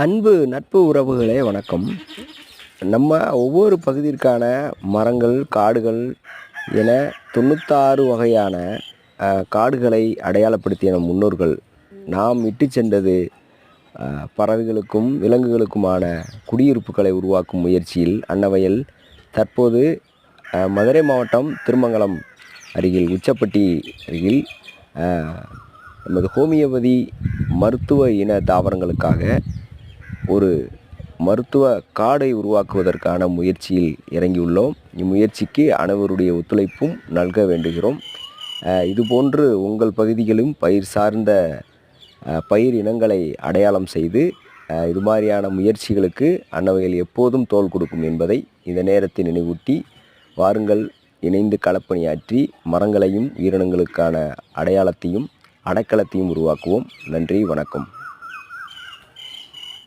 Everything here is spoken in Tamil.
அன்பு நட்பு உறவுகளே வணக்கம். நம்ம ஒவ்வொரு பகுதிற்கான மரங்கள் காடுகள் என தொண்ணூத்தாறு வகையான காடுகளை அடையாளப்படுத்திய நம் முன்னோர்கள். நாம் இட்டு சென்றது பறவைகளுக்கும் விலங்குகளுக்குமான குடியிருப்புகளை உருவாக்கும் முயற்சியில் அன்னவையில். தற்போது மதுரை மாவட்டம் திருமங்கலம் அருகில் உச்சப்பட்டி அருகில் நமது ஹோமியோபதி மருத்துவ இன தாவரங்களுக்காக ஒரு மருத்துவ காடை உருவாக்குவதற்கான முயற்சியில் இறங்கியுள்ளோம். இம்முயற்சிக்கு அனைவருடைய ஒத்துழைப்பும் நல்க வேண்டுகிறோம். இதுபோன்று உங்கள் பகுதிகளிலும் பயிர் சார்ந்த பயிர் இனங்களை அடையாளம் செய்து இது மாதிரியான முயற்சிகளுக்கு அன்னவைகள் எப்போதும் தோல் கொடுக்கும் என்பதை இந்த நேரத்தை நினைவூட்டி வாருங்கள் இணைந்து களப்பணியாற்றி மரங்களையும் உயிரினங்களுக்கான அடையாளத்தையும் அடைக்கலத்தையும் உருவாக்குவோம். நன்றி வணக்கம்.